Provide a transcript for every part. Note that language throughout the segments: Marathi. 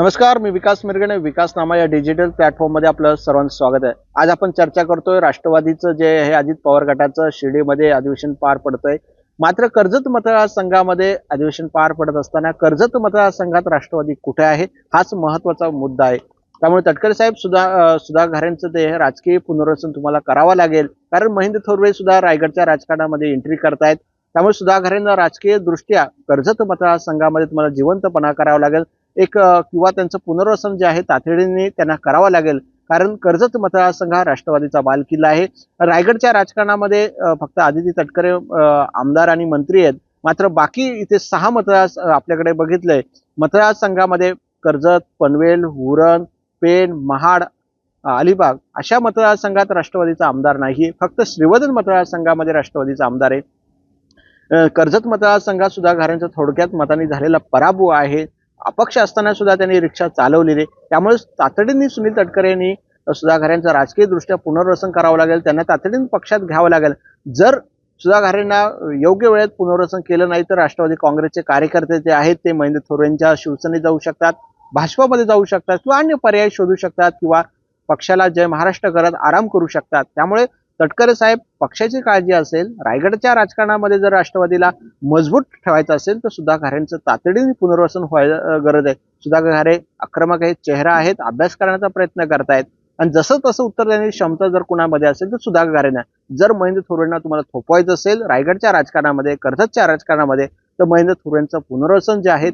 नमस्कार मी विकास मिरगणे विकास नामा या डिजिटल प्लॅटफॉर्ममध्ये आपलं सर्वांचं स्वागत आहे. आज आपण चर्चा करतोय राष्ट्रवादीचं जे हे अजित पवार गटाचं शिर्डीमध्ये अधिवेशन पार पडतंय. मात्र कर्जत मतदारसंघामध्ये अधिवेशन पार पडत असताना कर्जत मतदारसंघात राष्ट्रवादी कुठे आहे हाच महत्त्वाचा मुद्दा आहे. त्यामुळे तटकरे साहेब सुधा सुधा घारेंचं ते राजकीय पुनर्वसन तुम्हाला करावं लागेल. कारण महेंद्र थोरवे सुद्धा रायगडच्या राजकारणामध्ये एंट्री करतायत. त्यामुळे सुधा घारेंना राजकीय दृष्ट्या कर्जत मतदारसंघामध्ये तुम्हाला जिवंतपणा करावा लागेल. एक किंवा त्यांचं पुनर्वसन जे आहे तातडीने त्यांना करावं लागेल. कारण कर्जत मतदारसंघ हा राष्ट्रवादीचा बालकिल्ला आहे. रायगडच्या राजकारणामध्ये फक्त आदिती तटकरे आमदार आणि मंत्री आहेत. मात्र बाकी इथे सहा मतदार आपल्याकडे बघितलंय. मतदारसंघामध्ये कर्जत पनवेल हुरण पेण महाड अलिबाग अशा मतदारसंघात राष्ट्रवादीचा आमदार नाही फक्त श्रीवर्धन मतदारसंघामध्ये राष्ट्रवादीचा आमदार आहे. कर्जत मतदारसंघात सुद्धा घरांच्या थोडक्यात मतांनी झालेला पराभव आहे. अपक्ष असताना सुद्धा त्यांनी रिक्षा चालवलेली. त्यामुळे तातडीने सुनील तटकरे यांनी सुधाकर यांचं राजकीयदृष्ट्या पुनर्वसन करावं लागेल. त्यांना तातडीने पक्षात घ्यावं लागेल. जर सुधाकर यांना योग्य वेळेत पुनर्वसन केलं नाही तर राष्ट्रवादी काँग्रेसचे कार्यकर्ते जे आहेत ते महेंद्र थोर यांच्या शिवसेनेत जाऊ शकतात भाजपामध्ये जाऊ शकतात किंवा अन्य पर्याय शोधू शकतात किंवा पक्षाला जय महाराष्ट्र करत आराम करू शकतात. त्यामुळे तटकरे साहेब पक्षाची काळजी असेल रायगडच्या राजकारणामध्ये जर राष्ट्रवादीला मजबूत ठेवायचं असेल तर सुधाकर यांचं तातडीने पुनर्वसन व्हायला गरज आहे. सुधाकर घारे आक्रमक आहेत चेहरा आहेत अभ्यास करण्याचा प्रयत्न करतायत. आणि जसं तसं उत्तर देण्याची क्षमता जर कुणामध्ये असेल तर सुधाकर घारेंना जर महेंद्र थोरेंना तुम्हाला थोपवायचं असेल रायगडच्या राजकारणामध्ये कर्जतच्या राजकारणामध्ये तर महेंद्र थोरेंचं पुनर्वसन जे आहे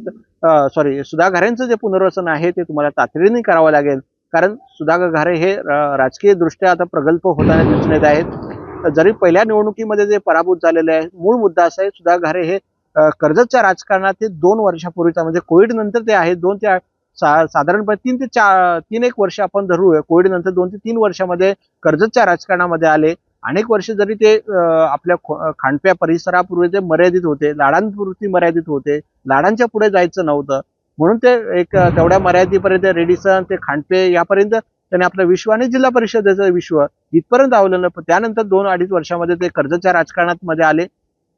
सॉरी सुधाकर घारेंचं जे पुनर्वसन आहे ते तुम्हाला तातडीने करावं लागेल. कारण सुधाकर घारे हे राजकीयदृष्ट्या राजकीय दृष्ट्या आता प्रगल्भ होताना दिसून येत आहेत. जरी पहिल्या निवडणुकीमध्ये जे पराभूत झालेले आहे मूळ मुद्दा असा आहे सुधाकर घारे हे कर्जतच्या राजकारणात ते दोन वर्षापूर्वीचा म्हणजे कोविड नंतर ते आहे दोन ते सा- साधारणपणे तीन ते चार तीन एक वर्ष आपण धरू कोविड नंतर दोन ते तीन वर्षामध्ये कर्जतच्या राजकारणामध्ये आले. अनेक वर्ष जरी ते आपल्या खांडप्या परिसरापूर्वी ते मर्यादित होते लाडांपुरती मर्यादित होते लाडांच्या पुढे जायचं नव्हतं. म्हणून ते एक तेवढ्या मर्यादेपर्यंत रेडिसन ते खांडपे यापर्यंत त्याने आपलं विश्व आणि जिल्हा परिषदेचं विश्व इथपर्यंत आवलं पण त्यानंतर दोन अडीच वर्षामध्ये ते कर्जच्या राजकारणात मध्ये आले.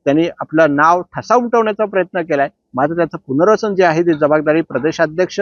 त्यांनी आपलं नाव ठसा उमटवण्याचा प्रयत्न केलाय. मात्र त्याचं पुनर्वसन जे आहे ती जबाबदारी प्रदेशाध्यक्ष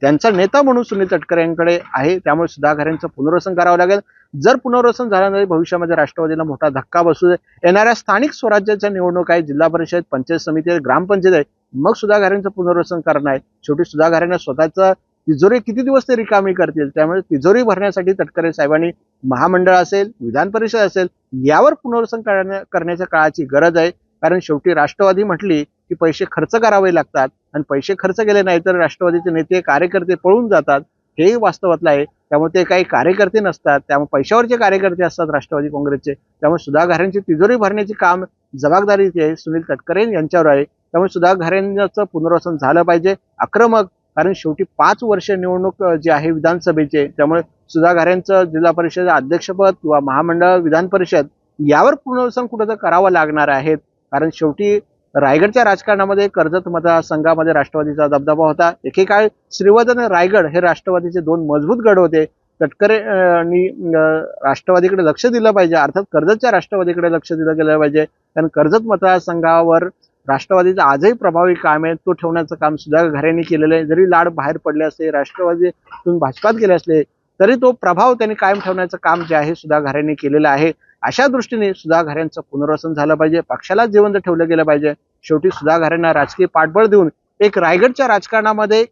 त्यांचा नेता म्हणून सुनील तटकरे यांकडे आहे. त्यामुळे सुधाकर यांचं पुनर्वसन करावं लागेल. जर पुनर्वसन झालं नाही भविष्यामध्ये राष्ट्रवादीला मोठा धक्का बसू दे. येणाऱ्या स्थानिक स्वराज्याच्या निवडणूक आहेत जिल्हा परिषद पंचायत समिती आहे, ग्रामपंचायत आहे मग सुधाकर पुनर्वसन करणं आहे शेवटी सुधाकर स्वतःचा तिजोरी किती दिवस ते रिकामी करतील? त्यामुळे तिजोरी भरण्यासाठी तटकरे साहेबांनी महामंडळ असेल विधान परिषद असेल यावर पुनर्वसन करण्या करण्याच्या काळाची गरज आहे. कारण शेवटी राष्ट्रवादी म्हटली की पैसे खर्च करावे लागतात. आणि पैसे खर्च केले नाही तर राष्ट्रवादीचे नेते कार्यकर्ते पळून जातात. हेही वास्तवातलं आहे. त्यामुळे ते काही कार्यकर्ते नसतात त्यामुळे पैशावरचे कार्यकर्ते असतात राष्ट्रवादी काँग्रेसचे त्यामुळे सुधा घारेंची तिजोरी भरण्याची काम जबाबदारी जी आहे सुनील तटकरे यांच्यावर आहे. त्यामुळे सुधा घारेंचं पुनर्वसन झालं पाहिजे आक्रमक कारण शेवटी पाच वर्ष निवडणूक जे जी आहे विधानसभेचे त्यामुळे सुधा घारेंचं जिल्हा परिषद अध्यक्षपद किंवा महामंडळ विधान परिषद यावर पुनर्वसन कुठं तर करावं लागणार आहेत कारण शेवटी रायगडच्या राजकारणामध्ये कर्जत मतदारसंघामध्ये राष्ट्रवादीचा दबदबा होता. एकेकाळी श्रीवर्धन आणि रायगड हे राष्ट्रवादीचे दोन मजबूत गड होते. तटकरे राष्ट्रवादीकडे लक्ष दिलं पाहिजे. अर्थात कर्जतच्या राष्ट्रवादीकडे लक्ष दिलं गेलं पाहिजे. कारण कर्जत मतदारसंघावर राष्ट्रवादीचा आजही प्रभावी काम आहे. तो ठेवण्याचं काम सुधाकर घरेंनी केलेलं आहे. जरी लाड बाहेर पडले असले राष्ट्रवादीतून भाजपात गेले असले तरी तो प्रभाव त्यांनी कायम ठेवण्याचं काम जे आहे सुधा घरेंनी केलेलं आहे. अशा दृष्टीने सुधा पुनर्वसन झालं पाहिजे पक्षाला जिवंत ठेवलं गेलं पाहिजे. शेवटी सुधा राजकीय पाठबळ देऊन एक रायगडच्या राजकारणामध्ये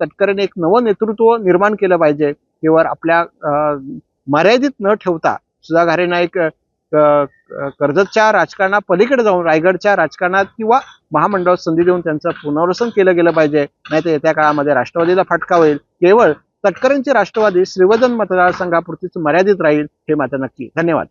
तटकरेने एक नवं नेतृत्व निर्माण केलं पाहिजे. केवळ आपल्या मर्यादित न ठेवता सुधाघारेंना एक कर्जतच्या राजकारणा पलीकडे जाऊन रायगडच्या राजकारणात किंवा महामंडळात संधी देऊन त्यांचं पुनर्वसन केलं गेलं पाहिजे. नाही तर येत्या काळामध्ये राष्ट्रवादीला फटका होईल. केवळ तटकरेंची राष्ट्रवादी श्रीवर्धन मतदारसंघापुरतीच मर्यादित राहील हे मात्र नक्की. धन्यवाद.